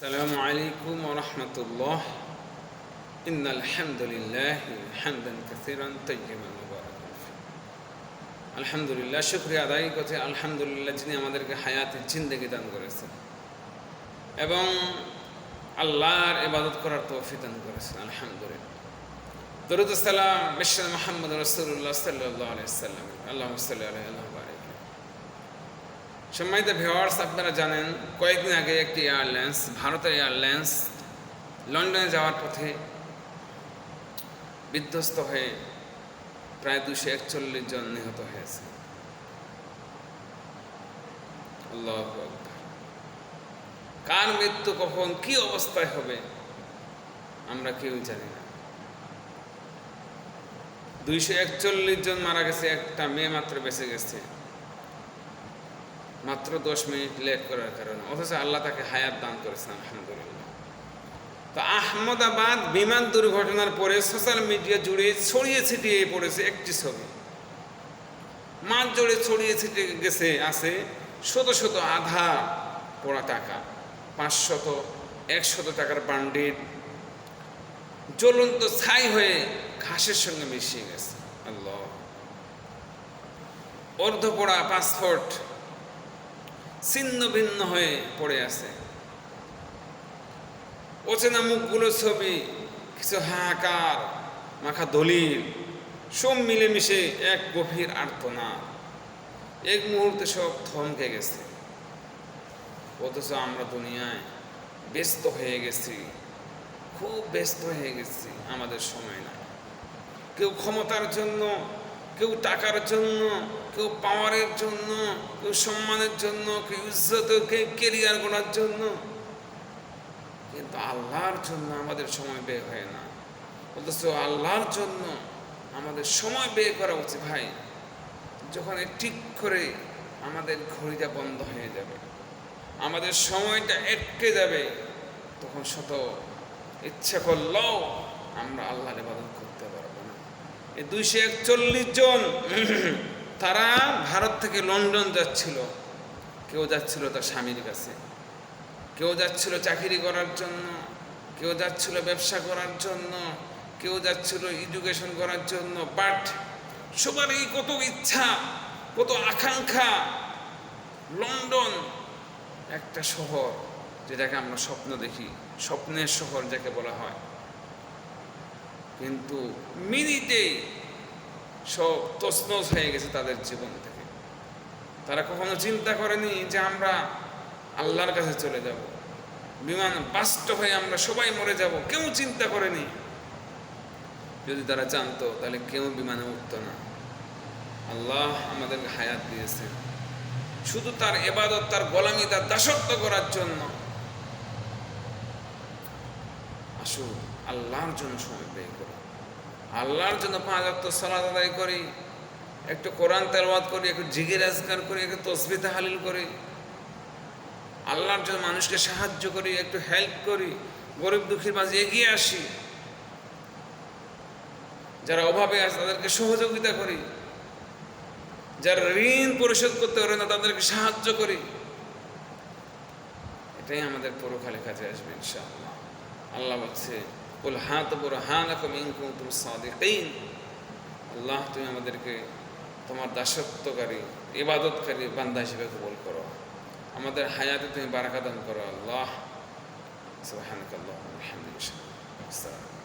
السلام عليكم ورحمة الله إن الحمد لله حمدا كثيرا طيبا مباركا فيه আলহামদুলিল্লাহ শুক্রিয়া আদায় করছে আলহামদুলিল্লাহ যিনি আমাদেরকে হায়াতের জিন্দগি দান করেছেন এবং আল্লাহর ইবাদত করার তৌফিক দান করেছেন আলহামদুলিল্লাহ দরুদ সালাম মিশন মোহাম্মদ রসুল্লাহ সাল্লাহ আলাইসাল্লাম আল্লাহ সাল্লাহ আল্লাহ বারিক সম্মানিত ভিওয়ার্স আপনারা জানেন, কয়েকদিন আগে একটি এয়ারলাইন্স ভারতের এয়ারলাইন্স, লন্ডনে যাওয়ার পথে বিধ্বস্ত হয়ে প্রায় দুশো একচল্লিশ জন নিহত হয়েছে। কার মৃত্যু কখন, কি অবস্থায় হবে, আমরা কেউ জানি না। দুইশো একচল্লিশ জন মারা গেছে, একটা মেয়ে মাত্র বেঁচে গেছে। মাত্র দশ মিনিট লেট করার কারণে। অথচ আল্লাহ তাকে হায়াত দান করেছেন, আলহামদুলিল্লাহ। তো আহমদাবাদ বিমান দুর্ঘটনার পরে সোশ্যাল মিডিয়া জুড়ে ছড়িয়ে ছিটিয়ে পড়েছে একটি ছবি। মাঠ জুড়ে ছড়িয়ে ছিটিয়ে গেছে, আছে শত শত আধা পড়া টাকা পাঁচশত একশত টাকার বান্ডিল। জ্বলন্ত ছাই হয়ে ঘাসের সঙ্গে মিশিয়ে গেছে। আল্লাহ। অর্ধ পড়া পাসপোর্ট ছিন্ন ভিন্ন হয়ে পড়ে আছে। অচেনা মুখগুলো ছবি, কিছু হাহাকার মাখা দলিল, সব মিলেমিশে এক গভীর আর্তনা। এক মুহূর্তে সব থমকে গেছে। অথচ আমরা দুনিয়ায় ব্যস্ত হয়ে গেছি। খুব ব্যস্ত হয়ে গেছি আমাদের সময় না। কেউ ক্ষমতার জন্য কেউ টাকার জন্য, কেউ পাওয়ারের জন্য, কেউ সম্মানের জন্য, কেউ ইজ্জত, কেউ কেরিয়ার করার জন্য। কিন্তু আল্লাহর জন্য আমাদের সময় ব্যয় হয় না। অথচ আল্লাহর জন্য আমাদের সময় ব্যয় করা উচিত ভাই। যখন ঠিক করে আমাদের ঘড়িটা বন্ধ হয়ে যাবে, আমাদের সময়টা এটকে যাবে, তখন শত ইচ্ছা করলেও আমরা আল্লাহর ইবাদত করতে পারব। এই দুইশো একচল্লিশ জন তারা ভারত থেকে লন্ডন যাচ্ছিল। কেউ যাচ্ছিল তার স্বামীর কাছে। কেউ যাচ্ছিল চাকরি করার জন্য। কেউ যাচ্ছিল ব্যবসা করার জন্য। কেউ যাচ্ছিল এডুকেশন করার জন্য। বাট সবারই কত ইচ্ছা, কত আকাঙ্ক্ষা, লন্ডন একটা শহর যেটাকে আমরা স্বপ্ন দেখি। স্বপ্নের শহর যাকে বলা হয়। কিন্তু মিনিটে সব তসনস হয়ে গেছে তাদের জীবন থেকে। তারা কখনো চিন্তা করেনি যে আমরা আল্লাহর কাছে চলে যাব। বিমান বাস্ট হয়ে আমরা সবাই মরে যাব, কেউ চিন্তা করেনি। যদি তারা জানতো, তাহলে কেউ বিমানে উঠতো না। আল্লাহ আমাদেরকে হায়াত দিয়েছে। শুধু তার এবাদত, তার গোলামি, তার দাসত্ব করার জন্য আসুন আল্লাহর জন্য সময় ব্যয় করি। আল্লাহর জন্য পাঁচ অক্ট সলাদ আদায় করি, একটু কোরআন তেলবাদ করি, একটু জিগির আজগার করি, একটু তসবিতা হালিল করি। আল্লাহর জন্য মানুষকে সাহায্য করি, একটু হেল্প করি, গরিব দুঃখীর মাঝে এগিয়ে আসি। যারা অভাবে আছে তাদেরকে সহযোগিতা করি। যারা ঋণ পরিশোধ করতে পারে না তাদেরকে সাহায্য করি। এটাই আমাদের পরকালে কাজে আসবে ইনশাআল্লাহ। আল্লাহ বলছে বল হাত বড় হান ইনকুম সাদিকিন। আল্লাহ, তুমি আমাদেরকে তোমার দাসত্বকারী, ইবাদতকারী বান্দা হিসেবে কবল করো। আমাদের হায়াতে তুমি বারাকা দান করো। আল্লাহ সুবহানাকাল্লাহ আলহামদুলিল্লাহ